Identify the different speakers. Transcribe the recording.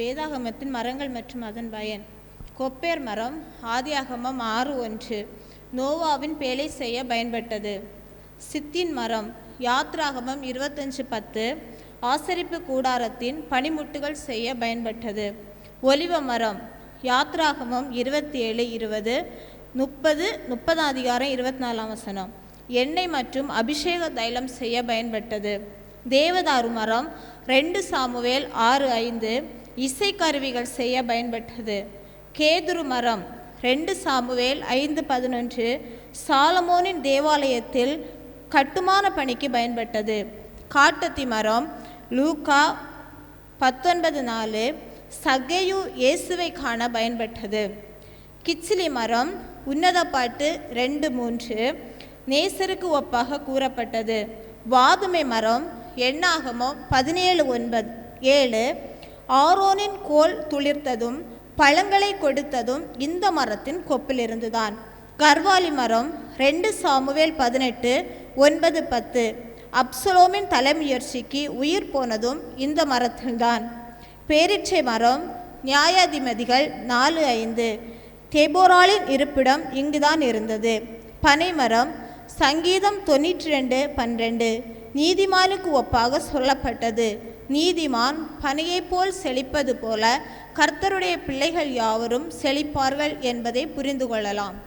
Speaker 1: வேதாகமத்தின் மரங்கள் மற்றும் அதன் பயன். கொப்பேர் மரம் ஆதியாகமம் ஆறு ஒன்று நோவாவின் பேலை செய்ய பயன்பட்டது. சித்தின் மரம் யாத்ராகமம் இருபத்தஞ்சு பத்து ஆசரிப்பு கூடாரத்தின் பனிமுட்டுகள் செய்ய பயன்பட்டது. ஒலிவ மரம் யாத்ராகமம் இருபத்தி ஏழு இருபது முப்பது முப்பதாம் அதிகாரம் இருபத்தி நாலாம் வசனம். எண்ணெய் மற்றும் அபிஷேக தைலம் செய்ய பயன்பட்டது. தேவதாரு மரம் ரெண்டு சாமுவேல் ஆறு ஐந்து இசைக்கருவிகள் செய்ய பயன்பட்டது. கேதுரு மரம் ரெண்டு சாமுவேல் ஐந்து பதினொன்று சாலமோனின் தேவாலயத்தில் கட்டுமான பணிக்கு பயன்பட்டது. காட்டத்தி மரம் லூக்கா பத்தொன்பது நாலு சகையு இயேசுவை காண பயன்பட்டது. கிச்சிலி மரம் உன்னத பாட்டு ரெண்டு மூன்று நேசருக்கு ஒப்பாக கூறப்பட்டது. வாதுமை மரம் எண்ணாகமோ பதினேழு ஒன்பது ஏழு ஆரோனின் கோல் துளிர்த்ததும் பழங்களை கொடுத்ததும் இந்த மரத்தின் கொப்பிலிருந்துதான். கர்வாலி மரம் ரெண்டு சாமுவேல் பதினெட்டு ஒன்பது பத்து. அப்சலோமின் தலைமுயற்சிக்கு உயிர் போனதும் இந்த மரத்தில்தான். பேரிச்சை மரம் நியாயாதிபதிகள் நாலு ஐந்து. தெபோராலின் இருப்பிடம் இங்குதான் இருந்தது. பனைமரம் சங்கீதம் தொண்ணூற்றி ரெண்டு பன்னிரெண்டு. நீதிமானுக்கு ஒப்பாக சொல்லப்பட்டது. நீதிமான் பனையைப் போல் செழிப்பது போல கர்த்தருடைய பிள்ளைகள் யாவரும் செழிப்பார்கள் என்பதை புரிந்து கொள்ளலாம்